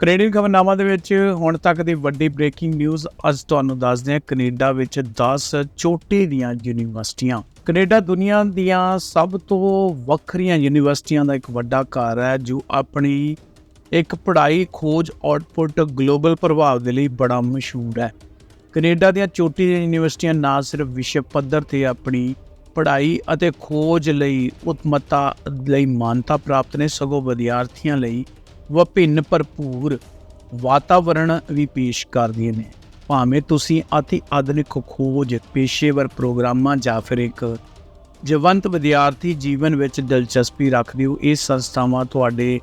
Canadian ਖਬਰਨਾਮਾ ਦੇ ਵਿੱਚ ਹੁਣ ਤੱਕ ਦੀ ਵੱਡੀ ਬ੍ਰੇਕਿੰਗ ਨਿਊਜ਼ ਅੱਜ ਤੁਹਾਨੂੰ ਦੱਸਦੇ ਹਾਂ, ਕੈਨੇਡਾ ਵਿੱਚ 10 ਚੋਟੀ ਦੀਆਂ ਯੂਨੀਵਰਸਿਟੀਆਂ। ਕੈਨੇਡਾ ਦੁਨੀਆ ਦੀਆਂ ਸਭ ਤੋਂ ਵੱਖਰੀਆਂ ਯੂਨੀਵਰਸਿਟੀਆਂ ਦਾ ਇੱਕ ਵੱਡਾ ਘਰ ਹੈ, ਜੋ ਆਪਣੀ ਇੱਕ ਪੜ੍ਹਾਈ ਖੋਜ ਆਊਟਪੁੱਟ ਗਲੋਬਲ ਪ੍ਰਭਾਵ ਦੇ ਲਈ ਬੜਾ ਮਸ਼ਹੂਰ ਹੈ। ਕੈਨੇਡਾ ਦੀਆਂ ਚੋਟੀ ਦੀਆਂ ਯੂਨੀਵਰਸਿਟੀਆਂ ਨਾ ਸਿਰਫ ਵਿਸ਼ਵ ਪੱਧਰ ਤੇ ਆਪਣੀ ਪੜ੍ਹਾਈ ਅਤੇ ਖੋਜ ਲਈ ਉਤਮਤਾ ਲਈ ਮਾਨਤਾ ਪ੍ਰਾਪਤ ਨੇ, ਸਗੋਂ ਵਿਦਿਆਰਥੀਆਂ ਲਈ ਵਿਭਿੰਨ ਭਰਪੂਰ ਵਾਤਾਵਰਣ ਵੀ ਪੇਸ਼ ਕਰਦੀਆਂ ਨੇ। ਭਾਵੇਂ ਤੁਸੀਂ ਅਤੀ ਆਧੁਨਿਕ ਖੋਜ ਪੇਸ਼ੇਵਰ ਪ੍ਰੋਗਰਾਮਾਂ ਜਾਂ ਫਿਰ ਇੱਕ ਜਵੰਤ ਵਿਦਿਆਰਥੀ ਜੀਵਨ ਵਿੱਚ ਦਿਲਚਸਪੀ ਰੱਖਦੇ ਹੋ, ਇਹ ਸੰਸਥਾਵਾਂ ਤੁਹਾਡੇ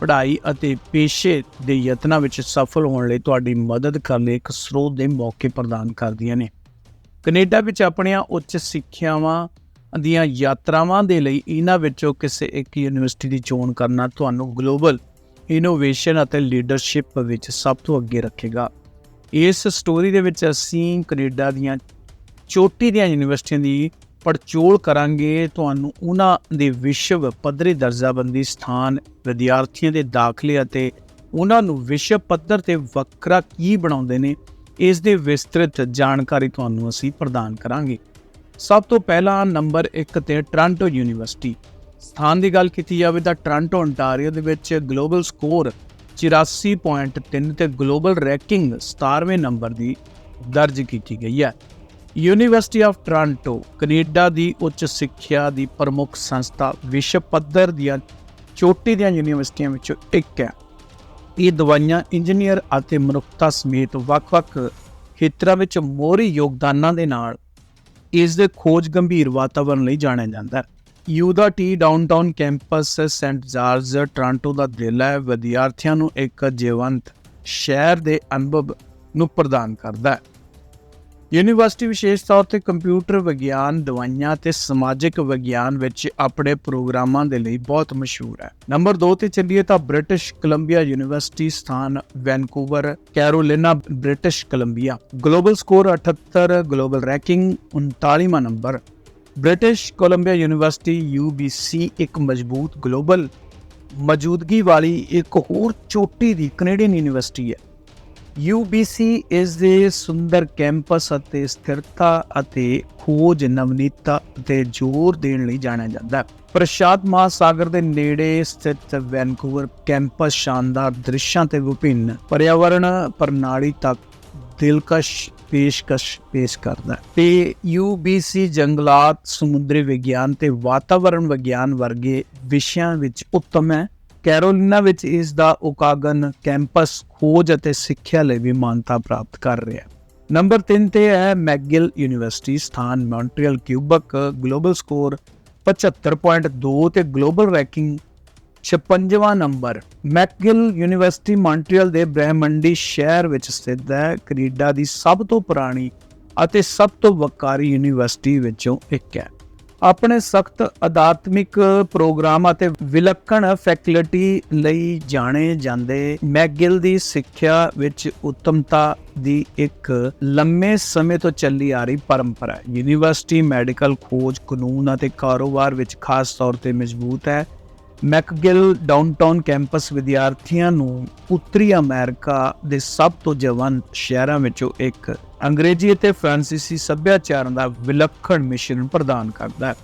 ਪੜ੍ਹਾਈ ਅਤੇ ਪੇਸ਼ੇ ਦੇ ਯਤਨਾਂ ਵਿੱਚ ਸਫਲ ਹੋਣ ਲਈ ਤੁਹਾਡੀ ਮਦਦ ਕਰਨ ਲਈ ਇੱਕ ਸਰੋਤ ਦੇ ਮੌਕੇ ਪ੍ਰਦਾਨ ਕਰਦੀਆਂ ਨੇ। ਕੈਨੇਡਾ ਵਿੱਚ ਆਪਣੀਆਂ ਉੱਚ ਸਿੱਖਿਆਵਾਂ ਦੀਆਂ ਯਾਤਰਾਵਾਂ ਦੇ ਲਈ ਇਹਨਾਂ ਵਿੱਚੋਂ ਕਿਸੇ ਇੱਕ ਯੂਨੀਵਰਸਿਟੀ ਦੀ ਚੋਣ ਕਰਨਾ ਤੁਹਾਨੂੰ ਗਲੋਬਲ ਇਨੋਵੇਸ਼ਨ ਅਤੇ ਲੀਡਰਸ਼ਿਪ ਵਿੱਚ ਸਭ ਤੋਂ ਅੱਗੇ ਰੱਖੇਗਾ। ਇਸ ਸਟੋਰੀ ਦੇ ਵਿੱਚ ਅਸੀਂ ਕੈਨੇਡਾ ਦੀਆਂ ਚੋਟੀ ਦੀਆਂ ਯੂਨੀਵਰਸਿਟੀਆਂ ਦੀ ਪੜਚੋਲ ਕਰਾਂਗੇ। ਤੁਹਾਨੂੰ ਉਹਨਾਂ ਦੇ ਵਿਸ਼ਵ ਪੱਧਰੀ ਦਰਜਾਬੰਦੀ ਸਥਾਨ, ਵਿਦਿਆਰਥੀਆਂ ਦੇ ਦਾਖਲੇ ਅਤੇ ਉਹਨਾਂ ਨੂੰ ਵਿਸ਼ਵ ਪੱਧਰ ਤੇ ਵੱਖਰਾ ਕੀ ਬਣਾਉਂਦੇ ਨੇ, ਇਸ ਦੇ ਵਿਸਤ੍ਰਿਤ ਜਾਣਕਾਰੀ ਤੁਹਾਨੂੰ ਅਸੀਂ ਪ੍ਰਦਾਨ ਕਰਾਂਗੇ। ਸਭ ਤੋਂ ਪਹਿਲਾਂ ਨੰਬਰ 1 ਤੇ ਟ੍ਰਾਂਟੋ ਯੂਨੀਵਰਸਿਟੀ। ਸਥਾਨ ਦੀ ਗੱਲ ਕੀਤੀ ਜਾਵੇ ਤਾਂ ਟ੍ਰਾਂਟੋ ontario ਦੇ ਵਿੱਚ ਗਲੋਬਲ ਸਕੋਰ 84.3 ਤੇ ਗਲੋਬਲ ਰੈਂਕਿੰਗ 17ਵੇਂ ਨੰਬਰ ਦੀ ਦਰਜ ਕੀਤੀ ਗਈ ਹੈ। ਯੂਨੀਵਰਸਿਟੀ ਆਫ ਟ੍ਰਾਂਟੋ ਕੈਨੇਡਾ ਦੀ ਉੱਚ ਸਿੱਖਿਆ ਦੀ ਪ੍ਰਮੁੱਖ ਸੰਸਥਾ, ਵਿਸ਼ਵ ਪੱਧਰ ਦੀਆਂ ਚੋਟੀ ਦੀਆਂ ਯੂਨੀਵਰਸਿਟੀਆਂ ਵਿੱਚੋਂ ਇੱਕ ਹੈ। ਇਹ ਦਵਾਈਆਂ ਇੰਜੀਨੀਅਰ ਅਤੇ ਮਨੁੱਖਤਾ ਸਮੇਤ ਵੱਖ-ਵੱਖ ਖੇਤਰਾਂ ਵਿੱਚ ਮੋਹਰੀ ਯੋਗਦਾਨਾਂ ਦੇ ਨਾਲ ਇਸ ਦੇ ਖੋਜ ਗੰਭੀਰ ਵਾਤਾਵਰਣ ਲਈ ਜਾਣਿਆ ਜਾਂਦਾ ਹੈ। ਯੂ ਦਾ T downtown campus saint George Toronto ਦਾ ਦਿਲ ਹੈ, ਵਿਦਿਆਰਥੀਆਂ ਨੂੰ ਇੱਕ ਜੀਵੰਤ ਸ਼ਹਿਰ ਦੇ ਅਨੁਭਵ ਨੂੰ ਪ੍ਰਦਾਨ ਕਰਦਾ ਹੈ। ਯੂਨੀਵਰਸਿਟੀ ਵਿਸ਼ੇਸ਼ ਤੌਰ ਤੇ ਕੰਪਿਊਟਰ ਵਿਗਿਆਨ, ਦਵਾਈਆਂ ਤੇ ਸਮਾਜਿਕ ਵਿਗਿਆਨ ਵਿੱਚ ਆਪਣੇ ਪ੍ਰੋਗਰਾਮਾਂ ਦੇ ਲਈ ਬਹੁਤ ਮਸ਼ਹੂਰ ਹੈ। ਨੰਬਰ 2 ਤੇ ਚੱਲੀਏ ਤਾਂ ਬ੍ਰਿਟਿਸ਼ ਕੋਲੰਬੀਆ ਯੂਨੀਵਰਸਿਟੀ ਸਥਾਨ Vancouver, Carolina, British Columbia. Global score 78 global ranking 39ਵਾਂ number. British Columbia university UBC ਇੱਕ ਮਜ਼ਬੂਤ ਗਲੋਬਲ ਮੌਜੂਦਗੀ ਵਾਲੀ ਇੱਕ ਹੋਰ ਚੋਟੀ ਦੀ ਕੈਨੇਡੀਅਨ ਯੂਨੀਵਰਸਿਟੀ ਹੈ। UBC ਇਸ ਦੇ ਸੁੰਦਰ ਕੈਂਪਸ ਅਤੇ ਸਥਿਰਤਾ ਅਤੇ ਖੋਜ ਨਵਨੀਤਾ ਤੇ ਜ਼ੋਰ ਦੇਣ ਲਈ ਜਾਣਿਆ ਜਾਂਦਾ ਹੈ। ਪ੍ਰਸ਼ਾਂਤ ਮਹਾਸਾਗਰ ਦੇ ਨੇੜੇ ਸਥਿਤ ਵੈਨਕੂਵਰ ਕੈਂਪਸ ਸ਼ਾਨਦਾਰ ਦ੍ਰਿਸ਼ਾਂ ਤੇ ਵਿਭਿੰਨ ਪਰਿਆਵਰਣ ਪ੍ਰਣਾਲੀ ਤੱਕ ਦਿਲਕਸ਼ ਪੇਸ਼ਕਸ਼ ਪੇਸ਼ ਕਰਦਾ ਹੈ। ਤੇ UBC ਜੰਗਲਾਤ, ਸਮੁੰਦਰੀ ਵਿਗਿਆਨ ਤੇ ਵਾਤਾਵਰਣ ਵਿਗਿਆਨ ਵਰਗੇ ਵਿਸ਼ਿਆਂ ਵਿੱਚ ਉੱਤਮ ਹੈ। ਕੈਰੋਲੀਨਾ ਵਿੱਚ ਇਸ ਦਾ ਉਕਾਗਨ ਕੈਂਪਸ, ਖੋਜ ਅਤੇ ਸਿੱਖਿਆ ਲਈ ਵੀ ਮਾਨਤਾ ਪ੍ਰਾਪਤ ਕਰ ਰਿਹਾ ਹੈ। ਨੰਬਰ 3 ਤੇ ਹੈ ਮੈਗਿਲ ਯੂਨੀਵਰਸਿਟੀ ਸਥਾਨ, ਮੌਂਟਰੀਅਲ ਕਿਊਬਕ, ਗਲੋਬਲ ਸਕੋਰ 75.2 ਤੇ ਗਲੋਬਲ ਰੈਂਕਿੰਗ 56ਵਾਂ ਨੰਬਰ, ਮੈਕਗਿਲ ਯੂਨੀਵਰਸਿਟੀ ਮੌਂਟਰੀਅਲ ਦੇ ਬ੍ਰਹਿਮੰਡੀ ਸ਼ਹਿਰ ਵਿੱਚ ਸਥਿਤ ਹੈ, ਕੈਨੇਡਾ ਦੀ ਸਭ ਤੋਂ ਪੁਰਾਣੀ ਅਤੇ ਸਭ ਤੋਂ ਵਕਾਰੀ ਯੂਨੀਵਰਸਿਟੀ ਵਿੱਚੋਂ ਇੱਕ ਹੈ। ਆਪਣੇ ਸਖਤ ਅਧਾਤਮਿਕ ਪ੍ਰੋਗਰਾਮ ਅਤੇ ਵਿਲੱਖਣ ਫੈਕਲਟੀ ਲਈ ਜਾਣੇ ਜਾਂਦੇ ਮੈਕਗਿਲ ਦੀ ਸਿੱਖਿਆ ਵਿੱਚ ਉੱਤਮਤਾ ਦੀ ਇੱਕ ਲੰਮੇ ਸਮੇਂ ਤੋਂ ਚੱਲੀ ਆ ਰਹੀ ਪਰੰਪਰਾ ਹੈ। ਯੂਨੀਵਰਸਿਟੀ ਮੈਡੀਕਲ ਖੋਜ, ਕਾਨੂੰਨ ਅਤੇ ਕਾਰੋਬਾਰ ਵਿੱਚ ਖਾਸ ਤੌਰ ਤੇ ਮਜ਼ਬੂਤ ਹੈ। ਮੈਕਗਿਲ ਡਾਊਨਟਾਊਨ ਕੈਂਪਸ ਵਿਦਿਆਰਥੀਆਂ ਨੂੰ ਉੱਤਰੀ ਅਮਰੀਕਾ ਦੇ ਸਭ ਤੋਂ ਜਵਾਨ ਸ਼ਹਿਰਾਂ ਵਿੱਚੋਂ ਇੱਕ ਅੰਗਰੇਜ਼ੀ ਅਤੇ ਫ੍ਰਾਂਸੀਸੀ ਸੱਭਿਆਚਾਰਾਂ ਦਾ ਵਿਲੱਖਣ ਮਿਸ਼ਰਣ ਪ੍ਰਦਾਨ ਕਰਦਾ ਹੈ।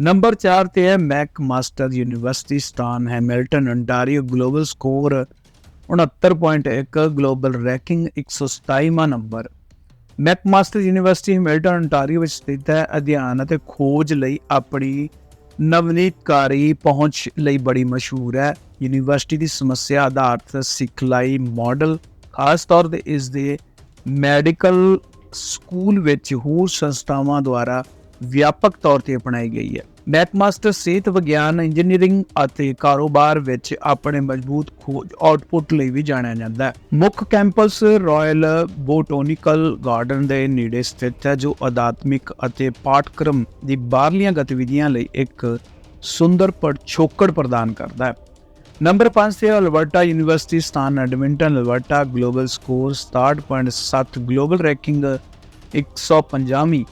ਨੰਬਰ 4 ਤੇ ਹੈ McMaster university ਸਟਾਨ Hamilton ontario global score 69.1 global ranking 127ਵਾਂ number. McMaster university Hamilton ontario ਵਿੱਚ ਸਥਿਤ ਹੈ। ਅਧਿਐਨ ਅਤੇ ਖੋਜ ਲਈ ਆਪਣੀ ਨਵਨੀਤਕਾਰੀ ਪਹੁੰਚ ਲਈ ਬੜੀ ਮਸ਼ਹੂਰ ਹੈ। ਯੂਨੀਵਰਸਿਟੀ ਦੀ ਸਮੱਸਿਆ ਆਧਾਰਿਤ ਸਿਖਲਾਈ ਮਾਡਲ, ਖਾਸ ਤੌਰ ਤੇ ਇਸ ਦੇ ਮੈਡੀਕਲ ਸਕੂਲ ਵਿੱਚ ਹੋਰ ਸੰਸਥਾਵਾਂ ਦੁਆਰਾ ਵਿਆਪਕ ਤੌਰ ਤੇ ਅਪਣਾਈ ਗਈ ਹੈ। ਮੈਕਮਾਸਟਰ ਸਿਹਤ ਵਿਗਿਆਨ ਇੰਜੀਨੀਅਰਿੰਗ ਅਤੇ ਕਾਰੋਬਾਰ ਵਿੱਚ ਆਪਣੇ ਮਜ਼ਬੂਤ ਖੋਜ ਆਊਟਪੁੱਟ ਲਈ ਵੀ ਜਾਣਿਆ ਜਾਂਦਾ ਹੈ। ਮੁੱਖ ਕੈਂਪਸ ਰਾਇਲ ਬੋਟੈਨੀਕਲ ਗਾਰਡਨ ਦੇ ਨੇੜੇ ਸਥਿਤ ਹੈ, ਜੋ ਅਧਾਤਮਿਕ ਅਤੇ ਪਾਠਕ੍ਰਮ ਦੀ ਬਾਹਰਲੀਆਂ ਗਤੀਵਿਧੀਆਂ ਲਈ ਇੱਕ ਸੁੰਦਰ ਪੜਛੋਕੜ ਪ੍ਰਦਾਨ ਕਰਦਾ ਹੈ। ਨੰਬਰ 5 ਤੇ ਅਲਬਰਟਾ ਯੂਨੀਵਰਸਿਟੀ ਸਥਾਨ Edmonton Alberta, global score 67.7 global ranking 150ਵੀਂ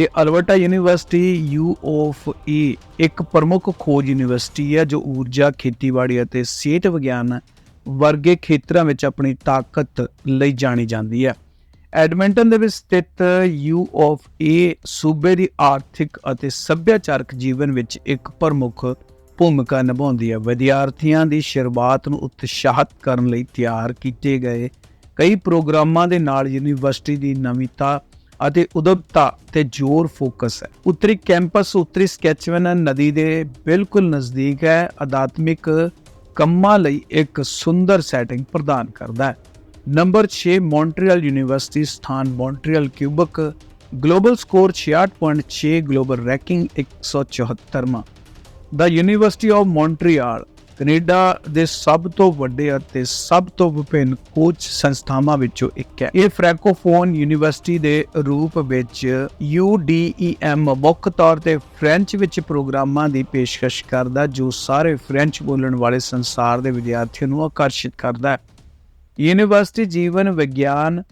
ਤੇ Alberta university U of E ਇੱਕ ਪ੍ਰਮੁੱਖ ਖੋਜ ਯੂਨੀਵਰਸਿਟੀ ਹੈ ਜੋ ਊਰਜਾ, ਖੇਤੀਬਾੜੀ ਅਤੇ ਸਿਹਤ ਵਿਗਿਆਨ ਵਰਗੇ ਖੇਤਰਾਂ ਵਿੱਚ ਆਪਣੀ ਤਾਕਤ ਲਈ ਜਾਣੀ ਜਾਂਦੀ ਹੈ। ਐਡਮਿੰਟਨ ਦੇ ਵਿੱਚ ਸਥਿਤ ਯੂ ਆਫ ਏ ਸੂਬੇ ਦੀ ਆਰਥਿਕ ਅਤੇ ਸੱਭਿਆਚਾਰਕ ਜੀਵਨ ਵਿੱਚ ਇੱਕ ਪ੍ਰਮੁੱਖ ਭੂਮਿਕਾ ਨਿਭਾਉਂਦੀ ਹੈ। ਵਿਦਿਆਰਥੀਆਂ ਦੀ ਸ਼ੁਰੂਆਤ ਨੂੰ ਉਤਸ਼ਾਹਿਤ ਕਰਨ ਲਈ ਤਿਆਰ ਕੀਤੇ ਗਏ ਕਈ ਪ੍ਰੋਗਰਾਮਾਂ ਦੇ ਨਾਲ ਯੂਨੀਵਰਸਿਟੀ ਦੀ ਨਵੀਤਾ ਅਤੇ ਉਦਮਤਾ ਤੇ ਜ਼ੋਰ ਫੋਕਸ ਹੈ। ਉੱਤਰੀ ਕੈਂਪਸ, ਉੱਤਰੀ ਸਕੈਚਵਨ ਨਦੀ ਦੇ ਬਿਲਕੁਲ ਨਜ਼ਦੀਕ ਹੈ। ਅਧਾਤਮਿਕ ਕੰਮਾਂ ਲਈ ਇੱਕ ਸੁੰਦਰ ਸੈਟਿੰਗ ਪ੍ਰਦਾਨ ਕਰਦਾ ਹੈ। ਨੰਬਰ 6 ਮੌਂਟਰੀਅਲ ਯੂਨੀਵਰਸਿਟੀ ਸਥਾਨ Montreal Quebec. Global score 66.6 global ranking 174ਵਾਂ ਦਾ ਯੂਨੀਵਰਸਿਟੀ ਆਫ ਮੌਂਟਰੀਅਲ ਕੈਨੇਡਾ ਦੇ ਸਭ ਤੋਂ ਵੱਡੇ ਅਤੇ ਸਭ ਤੋਂ ਵਿਭਿੰਨ ਕੋਚ ਸੰਸਥਾਵਾਂ ਵਿੱਚੋਂ ਇੱਕ ਹੈ। ਇਹ ਫ੍ਰੈਂਕੋਫੋਨ ਯੂਨੀਵਰਸਿਟੀ ਦੇ ਰੂਪ ਵਿੱਚ UDEM ਮੁੱਖ ਤੌਰ ਤੇ ਫ੍ਰੈਂਚ ਵਿੱਚ ਪ੍ਰੋਗਰਾਮਾਂ ਦੀ ਪੇਸ਼ਕਸ਼ ਕਰਦਾ, ਜੋ ਸਾਰੇ ਫ੍ਰੈਂਚ ਬੋਲਣ ਵਾਲੇ ਸੰਸਾਰ ਦੇ ਵਿਦਿਆਰਥੀਆਂ ਨੂੰ ਆਕਰਸ਼ਿਤ ਕਰਦਾ ਹੈ। ਯੂਨੀਵਰਸਿਟੀ ਜੀਵਨ ਵਿਗਿਆਨ,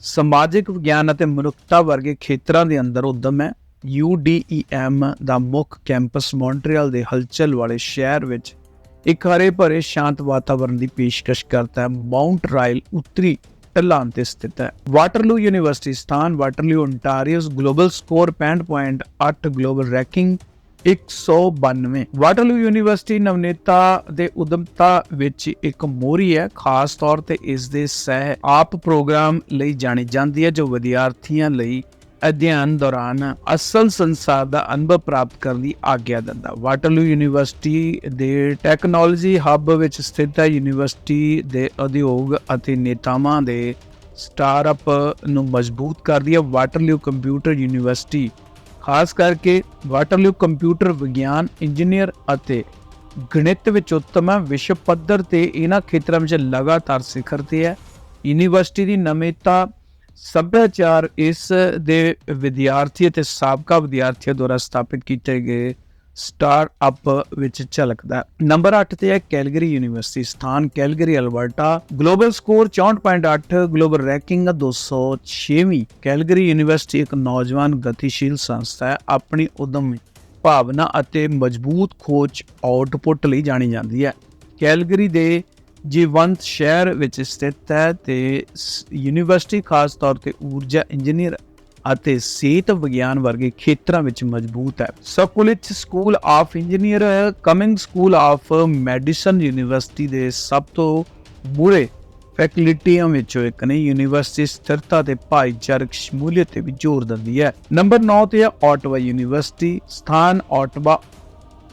ਸਮਾਜਿਕ ਵਿਗਿਆਨ ਅਤੇ ਮਨੁੱਖਤਾ ਵਰਗੇ ਖੇਤਰਾਂ ਦੇ ਅੰਦਰ ਉਦਮ ਹੈ। UDEM ਦਾ ਮੁੱਖ ਕੈਂਪਸ ਮੌਂਟਰੀਅਲ ਦੇ ਹਲਚਲ ਵਾਲੇ ਸ਼ਹਿਰ ਵਿੱਚ ਇੱਕ ਹਰੇ ਭਰੇ ਸ਼ਾਂਤ ਵਾਤਾਵਰਣ ਦੀ ਪੇਸ਼ਕਸ਼ ਕਰਦਾ ਹੈ। ਮਾਉਂਟ ਰਾਇਲ ਉੱਤਰੀ ਢਲਾਨ ਤੇ ਸਥਿਤ ਹੈ। ਵਾਟਰਲੂ ਯੂਨੀਵਰਸਿਟੀ ਸਥਾਨ Waterloo ontario's global score 65.8 global ranking 192 Waterloo university ਨਵਨੇਤਾ ਦੇ ਉਦਮਤਾ ਵਿੱਚ ਇੱਕ ਮੋਹਰੀ ਹੈ। ਖਾਸ ਤੌਰ ਤੇ ਇਸ ਦੇ ਸਹਿ ਆਪ ਪ੍ਰੋਗਰਾਮ ਲਈ ਜਾਣੀ ਜਾਂਦੀ ਹੈ, ਜੋ ਵਿਦਿਆਰਥੀਆਂ ਲਈ ਅਧਿਐਨ ਦੌਰਾਨ ਅਸਲ ਸੰਸਾਰ ਦਾ ਅਨੁਭਵ ਪ੍ਰਾਪਤ ਕਰਨ ਦੀ ਆਗਿਆ ਦਿੰਦਾ। ਵਾਟਰਲੂ ਯੂਨੀਵਰਸਿਟੀ ਦੇ ਟੈਕਨੋਲੋਜੀ ਹੱਬ ਵਿੱਚ ਸਥਿਤ ਹੈ। ਯੂਨੀਵਰਸਿਟੀ ਦੇ ਉਦਯੋਗ ਅਤੇ ਨੇਤਾਵਾਂ ਦੇ ਸਟਾਰਅਪ ਨੂੰ ਮਜ਼ਬੂਤ ਕਰਦੀ ਹੈ। ਵਾਟਰਲੂ ਕੰਪਿਊਟਰ ਯੂਨੀਵਰਸਿਟੀ, ਖਾਸ ਕਰਕੇ ਵਾਟਰਲੂ ਕੰਪਿਊਟਰ ਵਿਗਿਆਨ, ਇੰਜੀਨੀਅਰ ਅਤੇ ਗਣਿਤ ਵਿੱਚ ਉੱਤਮ ਹੈ। ਵਿਸ਼ਵ ਪੱਧਰ ਤੇ ਇਹਨਾਂ ਖੇਤਰਾਂ ਵਿੱਚ ਲਗਾਤਾਰ ਸਿਖਰ ਤੇ ਹੈ। ਯੂਨੀਵਰਸਿਟੀ ਦੀ ਨਵੀਨਤਾ ਸੱਭਿਆਚਾਰ ਇਸ ਦੇ ਵਿਦਿਆਰਥੀ ਅਤੇ ਸਾਬਕਾ ਵਿਦਿਆਰਥੀਆਂ ਦੁਆਰਾ ਸਥਾਪਿਤ ਕੀਤੇ ਗਏ ਸਟਾਰਟਅਪ ਵਿੱਚ ਝਲਕਦਾ ਨੰਬਰ 8 ਤੇ ਹੈ ਕੈਲਗਰੀ ਯੂਨੀਵਰਸਿਟੀ, ਸਥਾਨ Calgary, Alberta. Global score 64.8 global ranking 206ਵੀਂ Calgary university ਇੱਕ ਨੌਜਵਾਨ ਗਤੀਸ਼ੀਲ ਸੰਸਥਾ ਹੈ। ਆਪਣੀ ਉਦਮ ਭਾਵਨਾ ਅਤੇ ਮਜ਼ਬੂਤ ਖੋਜ ਆਊਟਪੁੱਟ ਲਈ ਜਾਣੀ ਜਾਂਦੀ ਹੈ। ਕੈਲਗਰੀ ਦੇ ਜੀਵੰਤ ਸ਼ਹਿਰ ਵਿੱਚ ਸਥਿਤ ਹੈ ਤੇ ਯੂਨੀਵਰਸਿਟੀ ਖਾਸ ਤੌਰ ਤੇ ਊਰਜਾ ਇੰਜੀਨੀਅਰ ਅਤੇ ਸਿਹਤ ਵਿਗਿਆਨ ਵਰਗੇ ਖੇਤਰਾਂ ਵਿੱਚ ਮਜ਼ਬੂਤ ਹੈ। Schulich school of engineer Cumming school of medicine university ਦੇ ਸਭ ਤੋਂ ਬੁਰੇ ਫੈਕਲਟੀਆਂ ਵਿੱਚੋਂ ਇੱਕ ਨੇ ਯੂਨੀਵਰਸਿਟੀ ਸਥਿਰਤਾ ਤੇ ਭਾਈਚਾਰਕ ਸ਼ਮੂਲੀਅਤ ਤੇ ਵੀ ਜ਼ੋਰ ਦਿੰਦੀ ਹੈ। ਨੰਬਰ 9 ਤੇ ਹੈ ਆਟਵਾ ਯੂਨੀਵਰਸਿਟੀ ਸਥਾਨ ਆਟਵਾ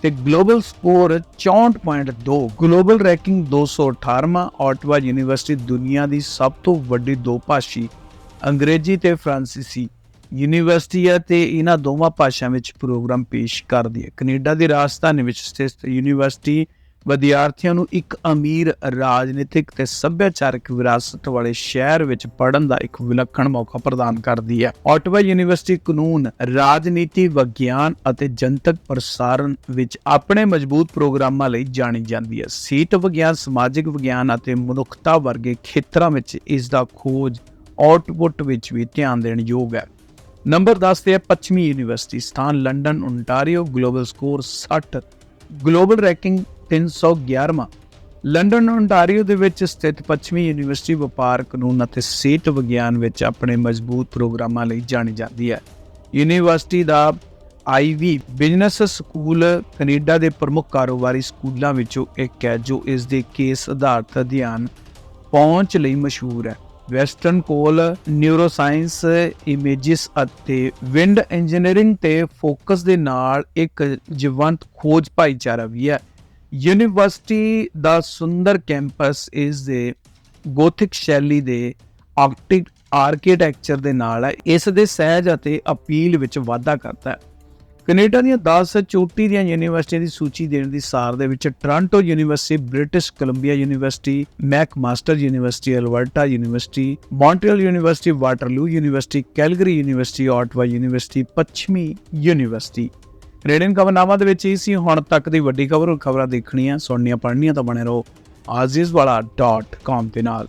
ਤੇ ਗਲੋਬਲ ਸਕੋਰ 64.2 ਗਲੋਬਲ ਰੈਂਕਿੰਗ 218ਵਾਂ ਆਟਵਾ ਯੂਨੀਵਰਸਿਟੀ ਦੁਨੀਆ ਦੀ ਸਭ ਤੋਂ ਵੱਡੀ ਦੋ ਭਾਸ਼ੀ, ਅੰਗਰੇਜ਼ੀ ਤੇ ਫ੍ਰਾਂਸੀਸੀ ਯੂਨੀਵਰਸਿਟੀ ਹੈ ਤੇ ਇਹਨਾਂ ਦੋਵਾਂ ਭਾਸ਼ਾਵਾਂ ਵਿੱਚ ਪ੍ਰੋਗਰਾਮ ਪੇਸ਼ ਕਰਦੀ ਹੈ। ਕੈਨੇਡਾ ਦੀ ਰਾਜਧਾਨੀ ਵਿੱਚ ਸਥਿਤ ਯੂਨੀਵਰਸਿਟੀ ਵਿਦਿਆਰਥੀਆਂ ਨੂੰ ਇੱਕ ਅਮੀਰ ਰਾਜਨੀਤਿਕ ਤੇ ਸੱਭਿਆਚਾਰਕ ਵਿਰਾਸਤ ਵਾਲੇ ਸ਼ਹਿਰ ਵਿੱਚ ਪੜ੍ਹਨ ਦਾ ਇੱਕ ਵਿਲੱਖਣ ਮੌਕਾ ਪ੍ਰਦਾਨ ਕਰਦੀ ਹੈ। ਆਟਵਾ ਯੂਨੀਵਰਸਿਟੀ ਕਾਨੂੰਨ, ਰਾਜਨੀਤੀ ਵਿਗਿਆਨ ਅਤੇ ਜਨਤਕ ਪ੍ਰਸਾਰਣ ਵਿੱਚ ਆਪਣੇ ਮਜ਼ਬੂਤ ਪ੍ਰੋਗਰਾਮਾਂ ਲਈ ਜਾਣੀ ਜਾਂਦੀ ਹੈ। ਸੀਟ ਵਿਗਿਆਨ, ਸਮਾਜਿਕ ਵਿਗਿਆਨ ਅਤੇ ਮਨੁੱਖਤਾ ਵਰਗੇ ਖੇਤਰਾਂ ਵਿੱਚ ਇਸ ਦਾ ਖੋਜ ਆਊਟਪੁੱਟ ਵਿੱਚ ਵੀ ਧਿਆਨ ਦੇਣ ਯੋਗ ਹੈ। ਨੰਬਰ 10 ਤੇ ਹੈ ਪੱਛਮੀ ਯੂਨੀਵਰਸਿਟੀ ਸਥਾਨ, London Ontario global score 60 global ranking 311ਵਾਂ London Ontario ਦੇ ਵਿੱਚ ਸਥਿਤ ਪੱਛਮੀ ਯੂਨੀਵਰਸਿਟੀ ਵਪਾਰ ਕਾਨੂੰਨ ਅਤੇ ਸਿਹਤ ਵਿਗਿਆਨ ਵਿੱਚ ਆਪਣੇ ਮਜ਼ਬੂਤ ਪ੍ਰੋਗਰਾਮਾਂ ਲਈ ਜਾਣੀ ਜਾਂਦੀ ਹੈ। ਯੂਨੀਵਰਸਿਟੀ ਦਾ ਆਈਵੀ ਬਿਜ਼ਨਸ ਸਕੂਲ ਕੈਨੇਡਾ ਦੇ ਪ੍ਰਮੁੱਖ ਕਾਰੋਬਾਰੀ ਸਕੂਲਾਂ ਵਿੱਚੋਂ ਇੱਕ ਹੈ, ਜੋ ਇਸ ਦੇ ਕੇਸ ਆਧਾਰਿਤ ਅਧਿਐਨ ਪਹੁੰਚ ਲਈ ਮਸ਼ਹੂਰ ਹੈ। ਵੈਸਟਰਨ ਕੋਲ ਨਿਊਰੋਸਾਇੰਸ, ਇਮੇਜਿਸ ਅਤੇ ਵਿੰਡ ਇੰਜੀਨੀਅਰਿੰਗ ਤੇ ਫੋਕਸ ਦੇ ਨਾਲ ਇੱਕ ਜੀਵੰਤ ਖੋਜ ਭਾਈਚਾਰਾ ਵੀ ਹੈ। ਯੂਨੀਵਰਸਿਟੀ ਦਾ ਸੁੰਦਰ ਕੈਂਪਸ ਇਸ ਦੇ ਗੋਥਿਕ ਸ਼ੈਲੀ ਦੇ ਆਰਕਟਿਕ ਆਰਕੀਟੈਕਚਰ ਦੇ ਨਾਲ ਹੈ। ਇਸ ਦੇ ਸਹਿਜ ਅਤੇ ਅਪੀਲ ਵਿੱਚ ਵਾਧਾ ਕਰਦਾ ਹੈ। ਕੈਨੇਡਾ ਦੀਆਂ 10 ਚੋਟੀ ਦੀਆਂ ਯੂਨੀਵਰਸਿਟੀਆਂ ਦੀ ਸੂਚੀ ਦੇਣ ਦੀ ਸਾਰ ਦੇ ਵਿੱਚ Toronto university British Columbia university McMaster university Alberta university Montreal university Waterloo university Calgary university Ottawa university ਪੱਛਮੀ ਯੂਨੀਵਰਸਿਟੀ ਕੈਨੇਡੀਅਨ ਖਬਰਨਾਮਾ ਦੇ ਵਿੱਚ ਇਹ ਸੀ, ਹੁਣ ਤੱਕ ਦੀ ਵੱਡੀ ਖਬਰ, ਖਬਰਾਂ ਦੇਖਣੀਆਂ, ਸੁਣਨੀਆਂ, ਪੜ੍ਹਨੀਆਂ ਤਾਂ ਬਣੇ ਰਹੋ aziz ਵਾਲਾ.com ਦੇ ਨਾਲ।